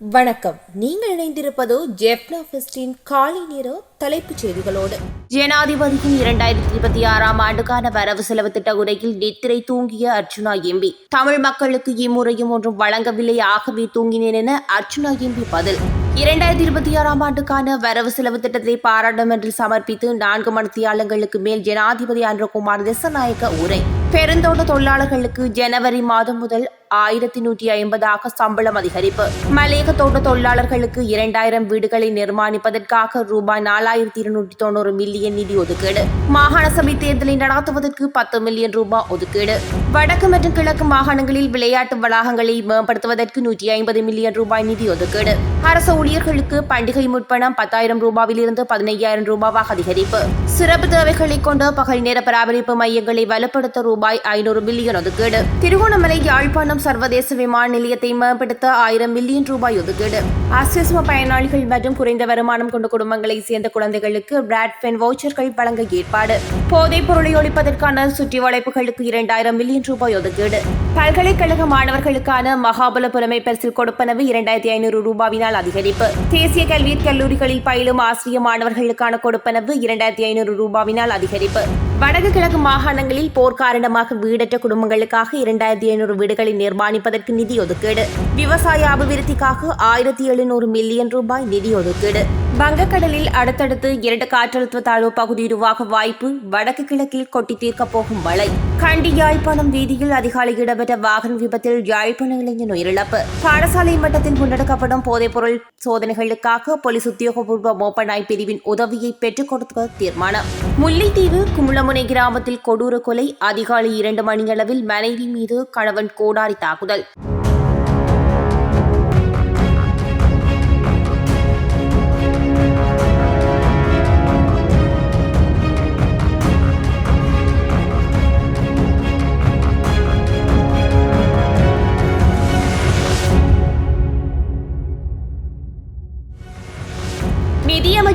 வணக்கம். நீங்கள் இணைந்திருப்பதோ ஜெப்னா ஃபெஸ்டின் காலை நேர தலைப்புச் செய்திகளோடு. ஜனாதிபதியின் இரண்டாயிரத்தி இருபத்தி ஆறாம் ஆண்டுக்கான வரவு செலவு திட்ட உரையில் நித்திரை தூங்கிய அர்ச்சுனா எம்பி. தமிழ் மக்களுக்கு இம்முறையும் ஒன்றும் வழங்கவில்லை ஆகவே தூங்கினேன் என அர்ச்சுனா எம்பி பதில். இரண்டாயிரத்தி இருபத்தி ஆறாம் ஆண்டுக்கான வரவு செலவு திட்டத்தை பாராளுமன்றில் சமர்ப்பித்து நான்கு மணித்தியாலங்களுக்கு மேல் ஜனாதிபதி அன்றகுமார் திசநாயக்க உரை. பெருந்தோட்ட தொழிலாளர்களுக்கு ஜனவரி மாதம் முதல் ஆயிரத்தி நூற்றி ஐம்பதாக சம்பளம் அதிகரிப்பு. மலையக தோட்ட தொழிலாளர்களுக்கு இரண்டாயிரம் வீடுகளை நிர்மாணிப்பதற்காக ரூபாய் நாலாயிரத்தி இருநூற்றி தொண்ணூறு மில்லியன் நிதி ஒதுக்கீடு. மாகாண சபை தேர்தலை நடத்துவதற்கு பத்து மில்லியன் ரூபாய் ஒதுக்கீடு. வடக்கு மற்றும் கிழக்கு மாகாணங்களில் விளையாட்டு வளாகங்களை மேம்படுத்துவதற்கு நூற்றி ஐம்பது மில்லியன் ரூபாய் நிதி ஒதுக்கீடு. அரசு ஊழியர்களுக்கு பண்டிகை முற்பணம் பத்தாயிரம் ரூபாவிலிருந்து பதினையாயிரம் ரூபாவாக அதிகரிப்பு. சிறப்பு தேவைகளை கொண்ட பகல் நேர பராமரிப்பு மையங்களை வலுப்படுத்த ரூபாய் ஐநூறு மில்லியன் ஒதுக்கீடு. திருகோணமலை யாழ்ப்பாணம் சர்வதேச விமான நிலையத்தை மேம்படுத்த ஆயிரம் மில்லியன் ரூபாய் ஒதுக்கீடு. அசிஸ்ம பயனாளிகள் மற்றும் குறைந்த வருமானம் கொண்ட குடும்பங்களை சேர்ந்த குழந்தைகளுக்கு பிராட்பென் வவுச்சர்கள் வழங்க ஏற்பாடு. போதைப் பொருளை ஒழிப்பதற்கான சுற்றி வளைப்புகளுக்கு இரண்டாயிரம் மில்லியன் ரூபாய் ஒதுக்கீடு. பல்கலைக்கழக மாணவர்களுக்கான மகாபலபுரமை பரிசில் கொடுப்பனவு இரண்டாயிரத்தி ஐநூறு ரூபாவினால் அதிகரிப்பு. தேசிய கல்வி கல்லூரிகளில் பயிலும் ஆசிரிய மாணவர்களுக்கான கொடுப்பனவு இரண்டாயிரத்தி ஐநூறு ரூபாவினால் அதிகரிப்பு. வடக்கு கிழக்கு மாகாணங்களில் போர் காரணமாக வீடற்ற குடும்பங்களுக்காக இரண்டாயிரத்தி ஐநூறு வீடுகளை நிர்மாணிப்பதற்கு நிதி ஒதுக்கீடு. விவசாய அபிவிருத்திக்காக ஆயிரத்தி எழுநூறு மில்லியன் ரூபாய் நிதி ஒதுக்கீடு. வங்கக்கடலில் அடுத்தடுத்து இரண்டு காற்றழுத்த தாழ்வு பகுதி உருவாக வாய்ப்பு வடக்கு கிழக்கில் கொட்டி தீர்க்கப் போகும் மழை. கண்டி யாழ்ப்பாணம் வீதியில் அதிகாலை இடம்பெற்ற வாகன விபத்தில் யாழ்ப்பாண இளைஞன் உயிரிழப்பு. பாடசாலை மட்டத்தில் முன்னெடுக்கப்படும் போதைப்பொருள் சோதனைகளுக்காக போலீஸ் உத்தியோகபூர்வ மோப்பநாய் பிரிவின் உதவியை பெற்றுக் கொடுக்க தீர்மானம். முல்லைத்தீவு குமுளமுனை கிராமத்தில் கொடூர கொலை அதிகாலை இரண்டு மணியளவில் மனைவி மீது கணவன் கோடாரி தாக்குதல்.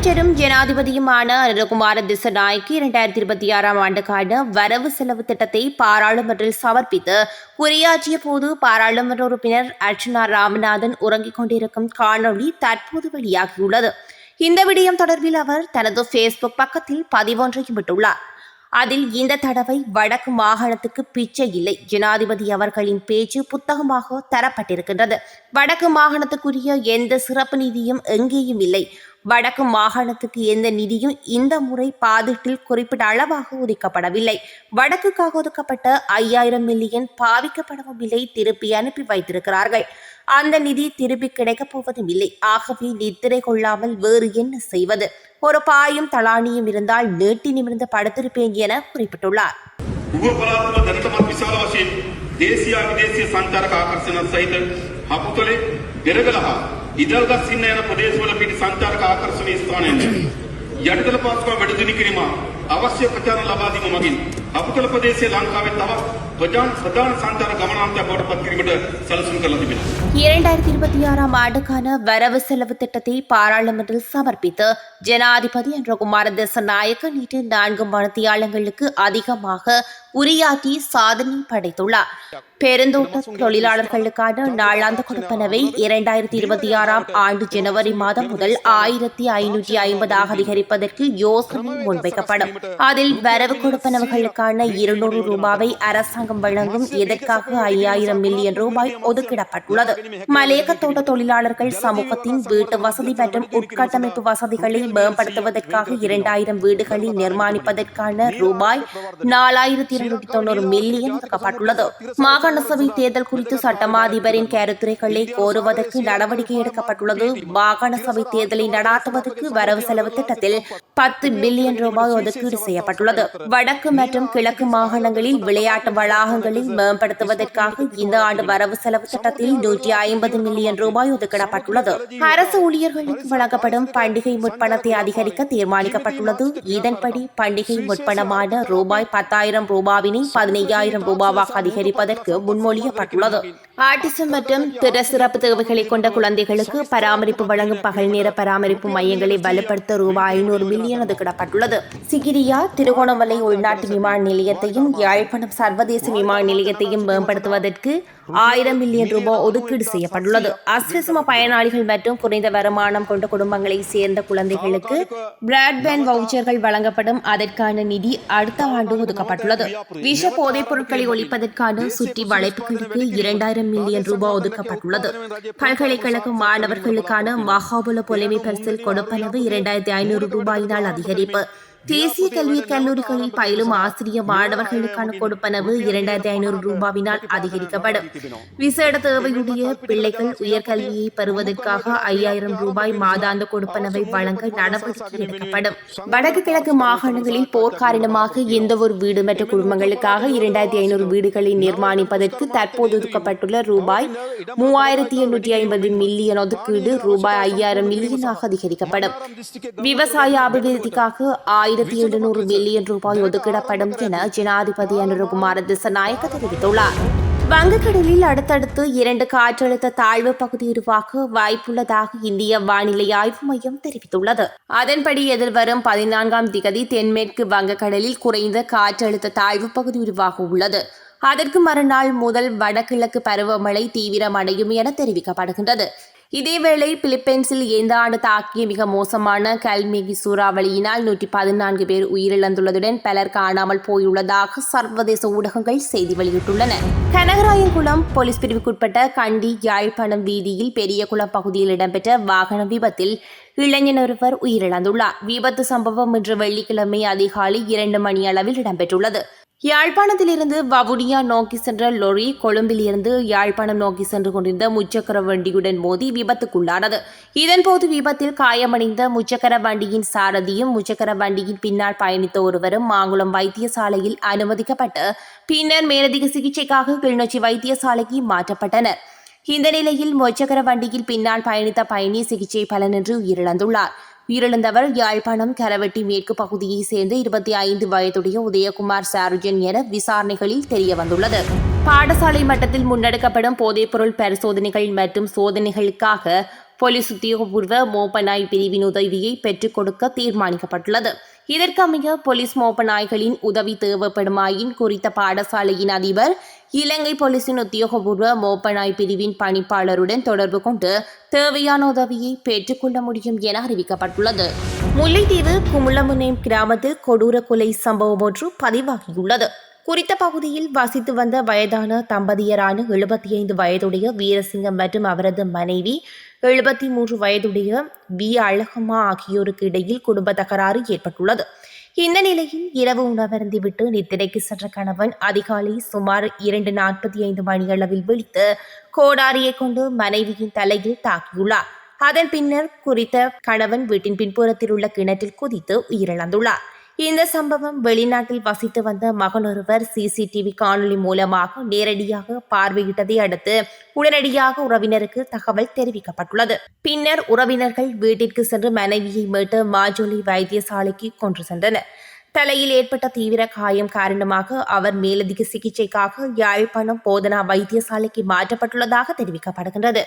அமைச்சரும் ஜனாதிபதியுமான அனுரகுமார திசநாயக்கு இரண்டாயிரத்தி இருபத்தி ஆறாம் ஆண்டுக்கான வரவு செலவு திட்டத்தை பாராளுமன்றில் சமர்ப்பித்து உரையாற்றிய போது பாராளுமன்ற உறுப்பினர் அர்ச்சனா ராமநாதன் உறங்கிக் கொண்டிருக்கும் காணொளி தற்போது வெளியாகியுள்ளது. இந்த விடயம் தொடர்பில் அவர் தனது ஃபேஸ்புக் பக்கத்தில் பதிவொன்றையும் விட்டுள்ளார். அதில் இந்த தடவை வடக்கு மாகாணத்துக்கு பிச்சை இல்லை. ஜனாதிபதி அவர்களின் பேச்சு புத்தகமாக தரப்பட்டிருக்கின்றது. வடக்கு மாகாணத்துக்குரிய எந்த சிறப்பு நிதியும் எங்கேயும் இல்லை. வடக்கு மாகாணத்துக்கு எந்த நிதியும் இந்த முறை பாதிட்டில் குறிப்பிட்ட அளவாக ஒதுக்கப்படவில்லை. வடக்குக்காக ஒதுக்கப்பட்ட ஐயாயிரம் மில்லியன் பாவிக்கப்படவும் இல்லை திருப்பி அனுப்பி வைத்திருக்கிறார்கள். அந்த நிதி திருப்பி கிடைக்கப் போவதும் இல்லை. ஆகவே நித்திரை கொள்ளாமல் வேறு என்ன செய்வது? ஒரு பாயும் தலானியும் இருந்தால் நீட்டி நிமிர்ந்து படுத்திருப்பேன் என குறிப்பிட்டுள்ளார். ದೇಶೀಯ ವಿದೇಶೀಯ ಸಂಚಾರಕ ಆಕರ್ಷಣ ಸಹಿತ ಹಾಕುತ್ತಲೇ ಬೆರಗಲ ඉදල්ගස් සින්න යන ප්‍රදේශවල පිහිටි සංචාරක ආකර්ෂණීය ස්ථානයන්ය. යටිතල පාසුකම් වැඩිදියුණු කිරීම අවශ්‍ය ප්‍රචාරණ ලබා දීම මගින් අපතල ප්‍රදේශයේ ලංකාවේ තවත් வரவு செலவு திட்டத்தை பாராளுமன்றில் சமர்ப்பித்து ஜனாதிபதி என்ற குமார தேசநாயக்க நேற்று நான்கு மனத்தியாளங்களுக்கு அதிகமாக உரையாற்றி சாதனை படைத்துள்ளார். பெருந்தோட்ட தொழிலாளர்களுக்கான நாளாந்த கொடுப்பனவை இரண்டாயிரத்தி இருபத்தி ஆறாம் ஆண்டு ஜனவரி மாதம் முதல் ஆயிரத்தி ஐநூற்றி ஐம்பதாக அதிகரிப்பதற்கு யோசனை முன்வைக்கப்படும். அதில் வரவு கொடுப்பனவுகளுக்கான இருநூறு ரூபாவை அரசாங்க அரசாங்கம் வழங்கும் இதற்காக ஐயாயிரம் மில்லியன் ரூபாய் ஒதுக்கிடப்பட்டுள்ளது. மலேக தோட்ட தொழிலாளர்கள் சமூகத்தின் வீட்டு வசதி மற்றும் உட்கட்டமைப்பு வசதிகளை மேம்படுத்துவதற்காக இரண்டாயிரம் வீடுகளை நிர்மாணிப்பதற்கான ரூபாய் நாலாயிரத்தி இருநூற்றி தொண்ணூறு மில்லியன் ஒதுக்கப்பட்டுள்ளது மாகாண சபை தேர்தல் குறித்து சட்டமா அதிபரின் கருத்துரைகளை கோருவதற்கு நடவடிக்கை எடுக்கப்பட்டுள்ளது. மாகாண சபை தேர்தலை நடாத்துவதற்கு வரவு செலவு திட்டத்தில் பத்து பில்லியன் ரூபாய் ஒதுக்கீடு செய்யப்பட்டுள்ளது. வடக்கு மற்றும் கிழக்கு மாகாணங்களில் விளையாட்டு வளாகங்களை மேம்படுத்துவதற்காக இந்த ஆண்டு வரவு செலவு திட்டத்தில் நூற்றி ஐம்பது மில்லியன் ரூபாய் ஒதுக்கிடப்பட்டுள்ளது. அரசு ஊழியர்களுக்கு வழங்கப்படும் பண்டிகை முற்பணத்தை அதிகரிக்க தீர்மானிக்கப்பட்டுள்ளது. இதன்படி பண்டிகை முற்பணமான ரூபாய் பத்தாயிரம் ரூபாவினை பதினையாயிரம் ரூபாவாக அதிகரிப்பதற்கு முன்மொழியப்பட்டுள்ளது. ஆட்டிசம் மற்றும் பிற சிறப்பு தேவைகளை கொண்ட குழந்தைகளுக்கு பராமரிப்பு வழங்கும் பகல் நேர பராமரிப்பு மையங்களை வலுப்படுத்த ரூபாய் ஐநூறு மில்லியன் ஒதுக்கிடப்பட்டுள்ளது. சிகிரியா திருகோணமலை உள்நாட்டு விமான நிலையத்தையும் யாழ்ப்பாணம் சர்வதேச சர்வதேச விமான நிலையத்தையும் மேம்படுத்துவதற்கு ஆயிரம் மில்லியன் ரூபாய் ஒதுக்கீடு செய்யப்பட்டுள்ளது. அஸ்வசம பயனாளிகள் மற்றும் குறைந்த வருமானம் கொண்ட குடும்பங்களை சேர்ந்த குழந்தைகளுக்கு பிராட்பேண்ட் வவுச்சர்கள் வழங்கப்படும். அதற்கான நிதி அடுத்த ஆண்டு ஒதுக்கப்பட்டுள்ளது. விஷ போதைப் பொருட்களை ஒழிப்பதற்கான சுற்றி வளைப்புகளுக்கு இரண்டாயிரம் மில்லியன் ரூபாய் ஒதுக்கப்பட்டுள்ளது. பல்கலைக்கழக மாணவர்களுக்கான மகாபல பொலிமை பரிசில் கொடுப்பனவு இரண்டாயிரத்தி ஐநூறு ரூபாயினால் அதிகரிப்பு. தேசிய கல்வி கல்லூரிகளில் பயிலும் ஆசிரிய மாணவர்களுக்கான கொடுப்பனவு இரண்டாயிரத்தி ஐநூறு ரூபாவினால் அதிகரிக்கப்படும். விசேட தேவையுடைய பிள்ளைகள் உயர்கல்வியை பெறுவதற்காக ஐயாயிரம் ரூபாய் மாதாந்த கொடுப்பனவை வழங்க நடவடிக்கை எடுக்கப்படும். வடக்கு கிழக்கு மாகாணங்களில் போர் காரணமாக எந்த ஒரு வீடு மற்ற குடும்பங்களுக்காக இரண்டாயிரத்தி ஐநூறு வீடுகளை நிர்மாணிப்பதற்கு தற்போது ஒதுக்கப்பட்டுள்ள ரூபாய் மூவாயிரத்தி எண்ணூற்றி ஐம்பது மில்லியன் ஒதுக்கீடு ரூபாய் ஐயாயிரம் மில்லியனாக அதிகரிக்கப்படும். விவசாய அபிவிருத்திக்காக ஆயிரம் ஆயிரத்தி எழுநூறு மில்லியன் ரூபாய் ஒதுக்கிடப்படும் என ஜனாதிபதி அனுரகுமார திசநாயக்க தெரிவித்துள்ளார். வங்கக்கடலில் அடுத்தடுத்து இரண்டு காற்றழுத்த தாழ்வு பகுதி உருவாக வாய்ப்புள்ளதாக இந்திய வானிலை ஆய்வு மையம் தெரிவித்துள்ளது. அதன்படி எதிர்வரும் பதினான்காம் திகதி தென்மேற்கு வங்கக்கடலில் குறைந்த காற்றழுத்த தாழ்வு பகுதி உருவாக உள்ளது. அதற்கு மறுநாள் முதல் வடகிழக்கு பருவமழை தீவிரமடையும் என தெரிவிக்கப்படுகின்றது. இதேவேளை பிலிப்பைன்ஸில் இந்த ஆண்டு தாக்கிய மிக மோசமான கல்மேகி சூறாவளியினால் நூற்றி பதினான்கு பேர் உயிரிழந்துள்ளதுடன் பலர் காணாமல் போயுள்ளதாக சர்வதேச ஊடகங்கள் செய்தி வெளியிட்டுள்ளன. கனகராயன்குளம் போலீஸ் பிரிவுக்குட்பட்ட கண்டி யாழ்ப்பாணம் வீதியில் பெரியகுளம் பகுதியில் இடம்பெற்ற வாகன விபத்தில் இளைஞன் ஒருவர் உயிரிழந்துள்ளார். விபத்து சம்பவம் இன்று வெள்ளிக்கிழமை அதிகாலை இரண்டு மணி அளவில் இடம்பெற்றுள்ளது. யாழ்ப்பாணத்திலிருந்து வவுனியா நோக்கி சென்ற லொரி கொழும்பிலிருந்து யாழ்ப்பாணம் நோக்கி சென்று கொண்டிருந்த முச்சக்கர வண்டியுடன் மோதி விபத்துக்குள்ளானது. இதன்போது விபத்தில் காயமடைந்த முச்சக்கர வண்டியின் சாரதியும் முச்சக்கர வண்டியின் பின்னால் பயணித்த ஒருவரும் மாங்குளம் வைத்தியசாலையில் அனுமதிக்கப்பட்டு பின்னர் மேலதிக சிகிச்சைக்காக கிளிநொச்சி வைத்தியசாலைக்கு மாற்றப்பட்டனர். இந்த நிலையில் முச்சக்கர வண்டியில் பின்னால் பயணித்த பயணி சிகிச்சை பலனின்றி உயிரிழந்துள்ளார். உயிரிழந்தவர் யாழ்ப்பாணம் கரவெட்டி மேற்கு பகுதியைச் சேர்ந்த இருபத்தி ஐந்து வயதுடைய உதயகுமார் சாருஜன் என விசாரணைகளில் தெரியவந்துள்ளது. பாடசாலை மட்டத்தில் முன்னெடுக்கப்படும் போதைப்பொருள் பரிசோதனைகள் மற்றும் சோதனைகளுக்காக போலீஸ் உத்தியோகபூர்வ மோப்பனாய் பிரிவின் உதவியை பெற்றுக் கொடுக்க தீர்மானிக்கப்பட்டுள்ளது. இதற்கமைய போலீஸ் மோப்பநாய்களின் உதவி தேவைப்படுமாயின் குறித்த பாடசாலையின் அதிபர் இலங்கை போலீசின் உத்தியோகபூர்வ மோப்பநாய் பிரிவின் பணிப்பாளருடன் தொடர்பு கொண்டு தேவையான உதவியை பெற்றுக்கொள்ள முடியும் என அறிவிக்கப்பட்டுள்ளது. முல்லைத்தீவு குமுளமுனை கிராமத்தில் கொடூர கொலை சம்பவம் ஒன்று பதிவாகியுள்ளது. குறித்த பகுதியில் வசித்து வந்த வயதான தம்பதியரான எழுபத்தி ஐந்து வயதுடைய வீரசிங்கம் மற்றும் அவரது மனைவி எழுபத்தி மூன்று வயதுடைய வி. அழகம்மா ஆகியோருக்கு இடையில் குடும்ப தகராறு ஏற்பட்டுள்ளது. இந்த நிலையில் இரவு உணவருந்திவிட்டு நித்திரைக்கு சென்ற கணவன் அதிகாலை சுமார் இரண்டு நாற்பத்தி ஐந்து மணியளவில் விழித்து கோடாரியை கொண்டு மனைவியின் தலையில் தாக்கியுள்ளார். அதன் பின்னர் குறித்த கணவன் வீட்டின் பின்புறத்தில் உள்ள கிணற்றில் குதித்து உயிரிழந்துள்ளார். இந்த சம்பவம் வெளிநாட்டில் வசித்து வந்த மகனொருவர் சிசிடிவி காணொளி மூலமாக நேரடியாக பார்வையிட்டதை அடுத்து உடனடியாக உறவினருக்கு தகவல் தெரிவிக்கப்பட்டுள்ளது. பின்னர் உறவினர்கள் வீட்டிற்கு சென்று மனைவியை மீட்டு மாஜோலி வைத்தியசாலைக்கு கொன்று சென்றனர். தலையில் ஏற்பட்ட தீவிர காயம் காரணமாக அவர் மேலதிக சிகிச்சைக்காக யாழ்ப்பாணம் போதனா வைத்தியசாலைக்கு மாற்றப்பட்டுள்ளதாக தெரிவிக்கப்படுகின்றது.